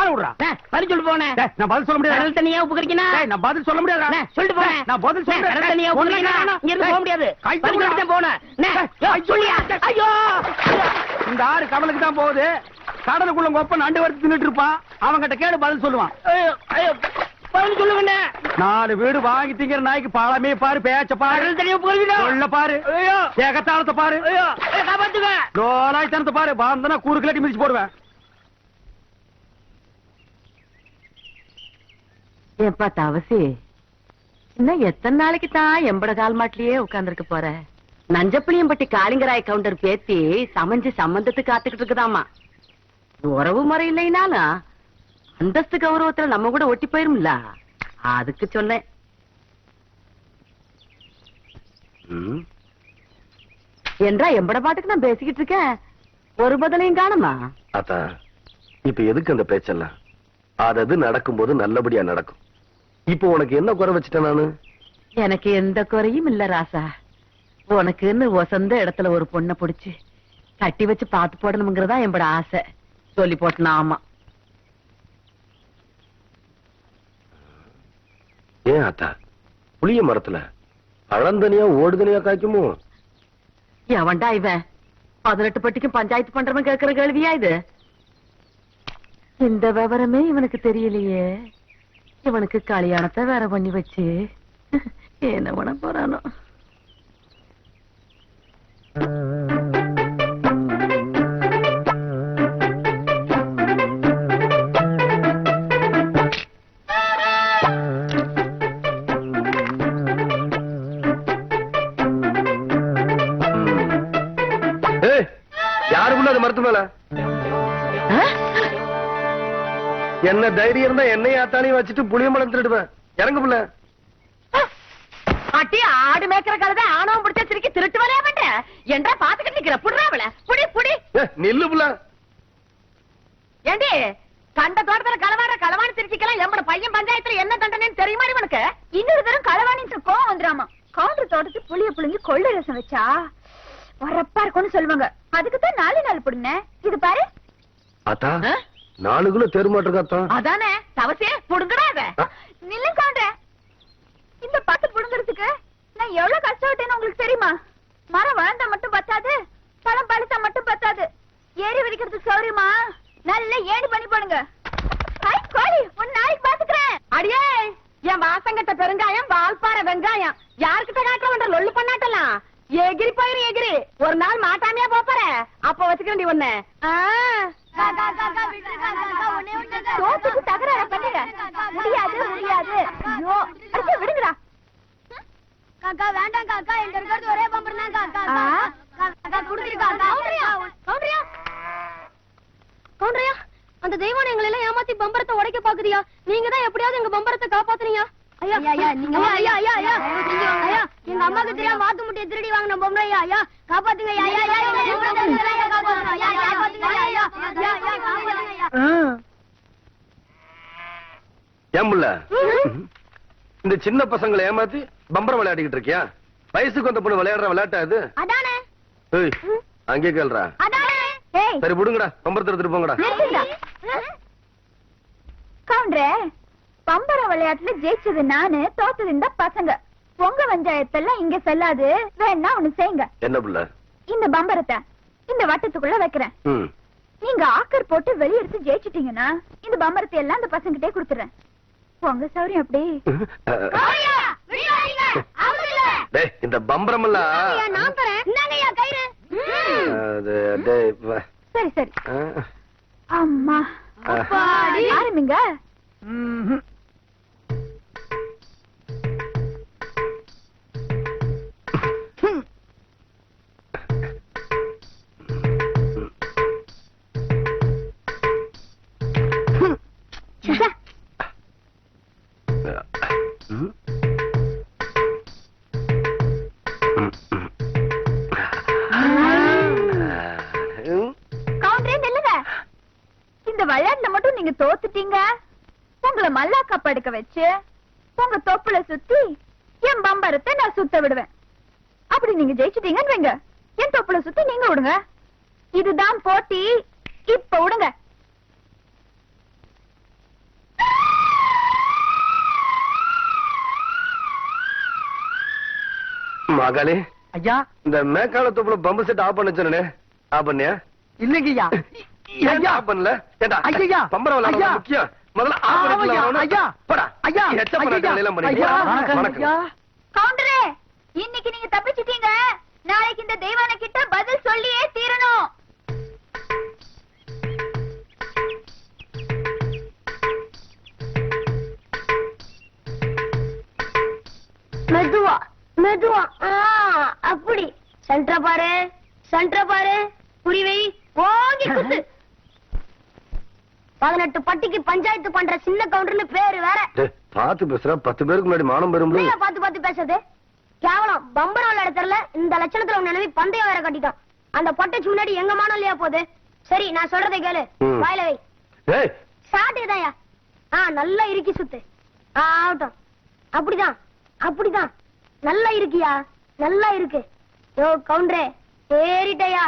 ஆள விடுறா. பதில் சொல்லு போனேன் நான் பதில் சொல்ல முடியாது? கடல் தண்ணியா நான் பதில் சொல்ல முடியாது? சொல்லிட்டு. நான் பதில் சொல்றேன் கடல் தண்ணியா இங்க இருந்து போக முடியாது. பதில் சொல்லிட்டு போனேன் சொல்லியா? ஐயோ! இந்த ஆறு கடலுக்கு தான் போகுது. கடலுக்குள்ள கொப்ப நண்டு வறுத்து தின்னுட்டு இருப்பான். அவன்கிட்ட கேடு பதில் சொல்லுவான். பதில் சொல்லுங்கண்ணே நாலு வீடு வாங்கி திங்கிற நாய்க்கு பழமே பாரு பேச்ச பாரு. கறிக்கனா சொல்ல பாரு. ஏகத்தாளத்தை பாரு. காப்பாத்துங்க. லோலாய்த்தனத்தை பாரு. பாந்தனா கூறு கிளட்டி மிதிச்சு போடுவேன். ஏப்பா தவசி இன்னும் எத்தனை நாளைக்கு தான் எம்பட கால் மாட்டிலேயே உட்கார்ந்துருக்க போற? நஞ்சப்புளியம்பட்டி காளிங்கராய் கவுண்டர் பேத்தி சமைஞ்சு சம்பந்தத்துக்கு காத்துக்கிட்டு இருக்குதாமா உறவு முறை இல்லைனாலும் அந்தஸ்து கௌரவத்துல நம்ம கூட ஒட்டி போயிரும்ல. அதுக்கு சொன்னேன். என்றா எம்பட பாட்டுக்கு நான் பேசிக்கிட்டு இருக்கேன். ஒரு பதிலையும் காணுமா? அத்தா இப்ப எதுக்கு அந்த பேச்செல்லாம்? அது நடக்கும்போது நல்லபடியா நடக்கும். இப்போ உனக்கு என்ன குறை வச்சுட்டேன் நானு? எனக்கு எந்த குறையும் இல்ல ராசா. உனக்குன்னு வசந்த இடத்துல ஒரு பொண்ணை புடிச்சு கட்டி வச்சு பாத்து போடணுங்கிறதா என்னோட ஆசை. சொல்லி போட்டனா ஆமா. ஏன் அத்தா? புளிய மரத்துல பழந்தனியா ஓடுதனியா காய்க்குமோ? எவன்டா இவன் பதினெட்டு பட்டிக்கும் பஞ்சாயத்து பண்றவன் கேக்குற கேள்வியா இது? இந்த விவரமே இவனுக்கு தெரியலையே. இவனுக்கு கல்யாணத்தை வேற பண்ணி வச்சு. என்ன பண்ண போறானோ? யாருக்குள்ள அது மரத்து மேல? ஆ? என்ன தைரியம் இருந்தா என்னையும் ஆத்தாலையும் வச்சுட்டு புளிய திருடுவேன் இறங்கு புள்ள. அட்டி ஆடு மேய்க்கிற கழுதை ஆணவம் பிடிச்ச சிரிக்கி திருட்டு வரையா மாட்ட என்றா பாத்துக்கிட்டு நிக்கிற? புடுறாவல புடி புடி. நில்லு புள்ள. ஏண்டி கண்ட தோட்டத்துல களவாட களவாணி திருச்சிக்கலாம் எம்மட பையன் பஞ்சாயத்துல என்ன தண்டனைன்னு தெரியுமா உனக்கு? இன்னொரு தரம் களவாணின்ற கோவம் வந்துராமா கவுண்டர் தோட்டத்துக்கு புளிய புளிஞ்சு கொள்ளை ரசம் வச்சா வரப்பா இருக்கும்னு சொல்லுவாங்க. அதுக்கு தான் நாலு நாள் புடுங்க இது பாரு. அத்தா நாலு கிலோ தெருமாட்டிருக்கா அதானே தவசே புடுங்கடா அத நில்லு கவுண்டர் இந்த பட்டு புடுங்கிறதுக்கு நான் எவ்வளவு கஷ்டப்பட்டேன்னு உங்களுக்கு தெரியுமா? மரம் வளர்ந்தா மட்டும் பத்தாது பழம் பழுத்தா மட்டும் பத்தாது. ஏறி விரிக்கிறதுக்கு சௌரியமா? நல்ல ஏணி பண்ணி போடுங்க. ஹாய் கோழி ஒரு நாளைக்கு பாத்துக்கிறேன் அடியே என் வாசங்கட்ட பெருங்காயம் வால்பாறை வெங்காயம். யாருக்கிட்ட காட்டுற வேண்ட லொல்லு பண்ணாட்டலாம் எகிரி போயிரு எகிரி. ஒரு நாள் மாட்டாமையா போப்பற அப்ப வச்சுக்கிறேன் ஒண்ணு. தோத்துக்கு தகராறு பண்ணுங்க முடியாது முடியாது ஐயோ அடிச்சு விடுங்கடா காக்கா வேண்டாம் காக்கா எங்க இருக்கிறது ஒரே பம்பர் தான் காக்கா? காக்கா குடுத்துரு காக்கா கவுண்டரியா? அந்த தெய்வம் எங்களை எல்லாம் ஏமாத்தி பம்பரத்தை உடைக்க பாக்குறியா நீங்க தான் எப்படியாவது எங்க பம்பரத்தை காப்பாத்துறீங்க ஐயா ஐயா நீங்க ஐயா ஐயா ஐயா நீங்க ஐயா எங்க அம்மாக்கு தெரியாம வாத்து முட்டையை திருடி வாங்கின பொம்பளை ஐயா ஐயா காப்பாத்துங்க ஐயா ஐயா இந்த சின்ன பசங்களை ஏமாத்தி பம்பரம் விளையாடிக்கிட்டு இருக்கியா? வயசுக்கு வந்த பொண்ணு விளையாடுற விளையாட்டா இது? அதானே. ஏய், அங்கே கேள்றா அதானே. ஏய். சரி விடுங்கடா. பம்பரத்தை எடுத்துட்டு போங்கடா. கவுண்டரே பம்பர விளையாட்டுல ஜெயிச்சது நானு தோத்தது இந்த பசங்க. உங்க பஞ்சாயத்தெல்லாம் இங்க செல்லாது. வேணா ஒண்ணு செய்யுங்க. என்ன புள்ள? இந்த பம்பரத்தை. இந்த வட்டத்துக்குள்ள வைக்கிறேன். நீங்க ஆக்கர் போட்டு வெளியெடுத்து ஜெயிச்சிட்டீங்கன்னா இந்த பம்பரத்தை எல்லாம் இந்த பசங்கிட்டே கொடுத்துறேன். உங்க சௌரியம் எப்படி டேய் இந்த பம்பரம் எல்லாம் நான் தரேன். இந்தாங்கய்யா கயிறு. அது, டேய், வ- சரி சரி. அம்மா. அப்பாடி. ஆரம்பிங்க. இந்த விளையாட்டுல மட்டும் நீங்க தோத்துட்டீங்க. உங்களை மல்லாக்கா படுக்க வச்சு உங்க தொப்புல சுத்தி என் பம்பரத்தை நான் சுத்த விடுவேன். அப்படி நீங்க ஜெயிச்சிட்டீங்கன்னு வைங்க. என் தொப்புல சுத்தி நீங்க விடுங்க. இதுதான் போட்டி. இப்ப விடுங்க. மகளே ஐயா. இந்த மேக்கால தொப்புல பம்பு செட் ஆஃப் பண்ண சொன்னே ஆஃப் பண்ணியா? இல்லைங்கய்யா. ஏன் ஆஃப் பண்ணல? ஏண்டா ஐயா. பம்பரம் விளையாட ஐயா. முக்கியம். முதல்ல ஆஃப் பண்ணிக்கலாம் ஐயா. போடா. ஐயா. எச்ச பண்ண எல்லாம் பண்ணி. ஐயா, வணக்கம். ஐயா. கவுண்டரே இன்னைக்கு நீங்க தப்பிச்சிட்டீங்க. நாளைக்கு இந்த தெய்வான கிட்ட பதில் சொல்லியே தீரணும். மெதுவா மெதுவா. அப்படி. சென்டர பாரு சென்டர பாரு. புரிவை ஓங்கி குத்து. பதினெட்டு பட்டிக்கு பஞ்சாயத்து பண்ற சின்ன கவுண்டர்னு பேரு வேற. பாத்து பேசுற. பத்து பேருக்கு முன்னாடி மானம் பெறும் பாத்து பாத்து பேசுறது? கேவலம். பம்பரம் விளையாட தெரியல இந்த லட்சணத்துல உன் நினைவு பந்தயம் வேற கட்டிட்டான். அந்த பொட்டைச்சு முன்னாடி எங்க மானம் இல்லையா போகுது? சரி நான் சொல்றதை கேளு. வாயில வை. சாட்டேதாயா ஆ நல்லா இறுக்கி சுத்து. ஆகட்டும். அப்படிதான். அப்படிதான். நல்லா இருக்கியா? நல்லா இருக்கு. யோ கவுண்டரே ஏறிட்டயா?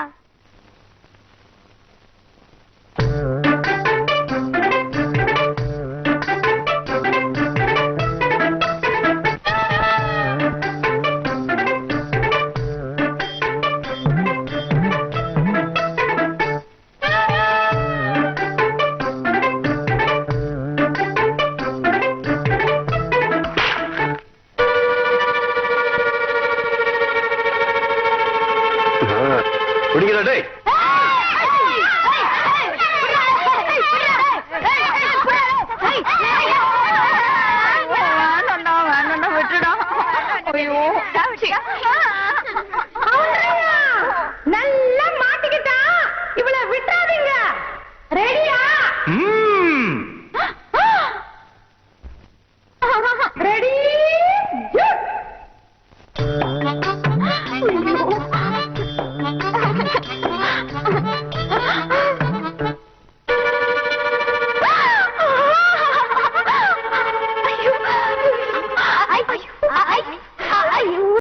哎呦拿回